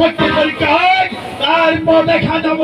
সত্যি পরীক্ষা হয় তারপর দেখা যাব।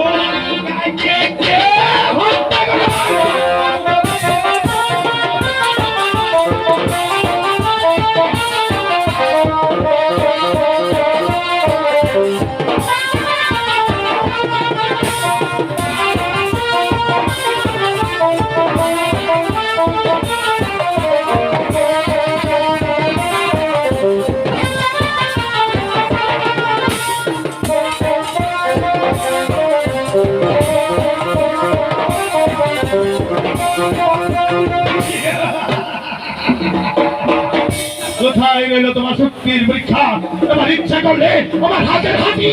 কোথায় গেল তোমার শক্তির পরীক্ষা? তোমার ইচ্ছা করলে আমার হাতের হাতি